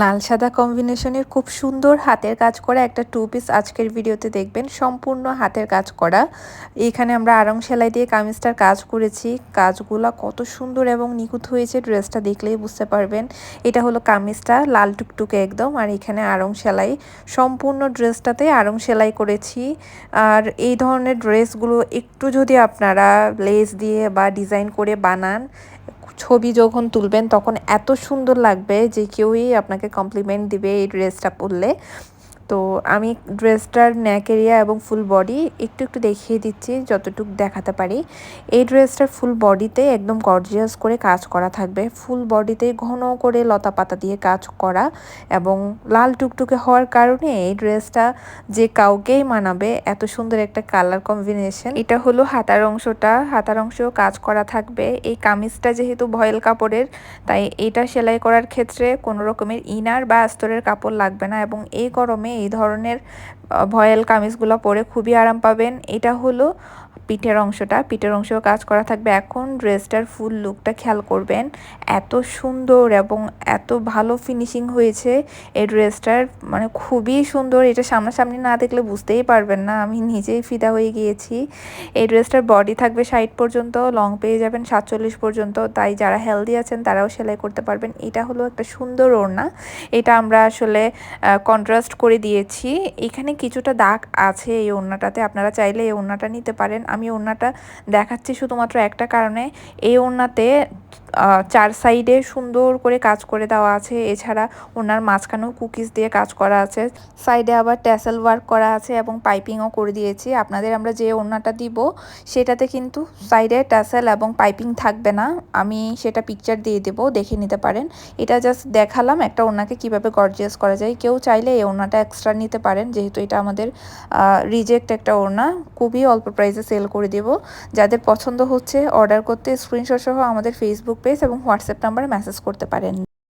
লাল সাদা কম্বিনেশনের খুব সুন্দর হাতের কাজ করা একটা টু পিস আজকের ভিডিওতে দেখবেন, সম্পূর্ণ হাতের কাজ করা। এখানে আমরা আরং সেলাই দিয়ে কামিজটার কাজ করেছি। কাজগুলো কত সুন্দর এবং নিখুঁত হয়েছে ড্রেসটা দেখলেই বুঝতে পারবেন। এটা হলো কামিজটা, লাল টুকটুকে একদম। আর এখানে আরং সেলাই, সম্পূর্ণ ড্রেসটাতে আরং সেলাই করেছি। আর এই ধরনের ড্রেসগুলো একটু যদি আপনারা লেস দিয়ে বা ডিজাইন করে বানান ছবি যখন তুলবেন তখন এত সুন্দর লাগবে যে কেউই আপনাকে কমপ্লিমেন্ট দিবে এই ড্রেসটা পরলে। তো আমি ড্রেসটার ন্যাক এরিয়া এবং ফুল বডি একটু একটু দেখিয়ে দিচ্ছি, যতটুকু দেখাতে পারি। এই ড্রেসটার ফুল বডিতে একদম গর্জিয়াস করে কাজ করা থাকবে। ফুল বডিতে ঘন করে লতা পাতা দিয়ে কাজ করা এবং লাল টুকটুকে হওয়ার কারণে এই ড্রেসটা যে কাউকেই মানাবে, এত সুন্দর একটা কালার কম্বিনেশন এটা হলো হাতার অংশটা, হাতার অংশেও কাজ করা থাকবে। এই কামিজটা যেহেতু ভয়েল কাপড়ের, তাই এটা সেলাই করার ক্ষেত্রে কোনো রকমের ইনার বা আস্তরের কাপড় লাগবে না এবং এই গরমে এই ধরনের ভয়েল কামিজগুলো পরে খুবই আরাম পাবেন। এটা হলো পিঠের অংশটা, পিঠের অংশেও কাজ করা থাকবে। এখন ড্রেসটার ফুল লুকটা খেয়াল করবেন, এত সুন্দর এবং এত ভালো ফিনিশিং হয়েছে এই ড্রেসটার। মানে খুবই সুন্দর, এটা সামনাসামনি না দেখলে বুঝতেই পারবেন না, আমি নিজেই ফিদা হয়ে গিয়েছি। এই ড্রেসটার বডি থাকবে ষাট পর্যন্ত, লং পেয়ে যাবেন সাতচল্লিশ পর্যন্ত, তাই যারা হেলদি আছেন তারাও সেলাই করতে পারবেন। এটা হলো একটা সুন্দর ওড়না, এটা আমরা আসলে কন্ট্রাস্ট করে দিয়েছি। এখানে কিছুটা দাগ আছে এই ওড়নাটাতে, আপনারা চাইলে এই ওড়নাটা নিতে পারেন। আমি ওড়নাটা দেখাচ্ছি শুধুমাত্র একটা কারণে। এই ওড়নাতে চার সাইডে সুন্দর করে কাজ করে দেওয়া আছে। এছাড়া ওনার মাঝখানেও কুকিজ দিয়ে কাজ করা আছে। সাইডে আবার ট্যাসেল ওয়ার্ক করা আছে এবং পাইপিংও করে দিয়েছি। আপনাদের আমরা যে ওড়নাটা দিব, সেটাতে কিন্তু সাইডে ট্যাসেল এবং পাইপিং থাকবে না। আমি সেটা পিকচার দিয়ে দেবো, দেখে নিতে পারেন। এটা জাস্ট দেখালাম একটা ওড়নাকে কীভাবে গর্জিয়াস করা যায়। কেউ চাইলে এই ওড়নাটা এক্সট্রা নিতে পারেন, যেহেতু এটা আমাদের রিজেক্ট একটা ওড়না। খুবই অল্প প্রাইসে সেল করে দেব। যাদের পছন্দ হচ্ছে অর্ডার করতে স্ক্রিনশট সহ আমাদের ফেসবুক পেজ এবং হোয়াটসঅ্যাপ নাম্বারে মেসেজ করতে পারেন।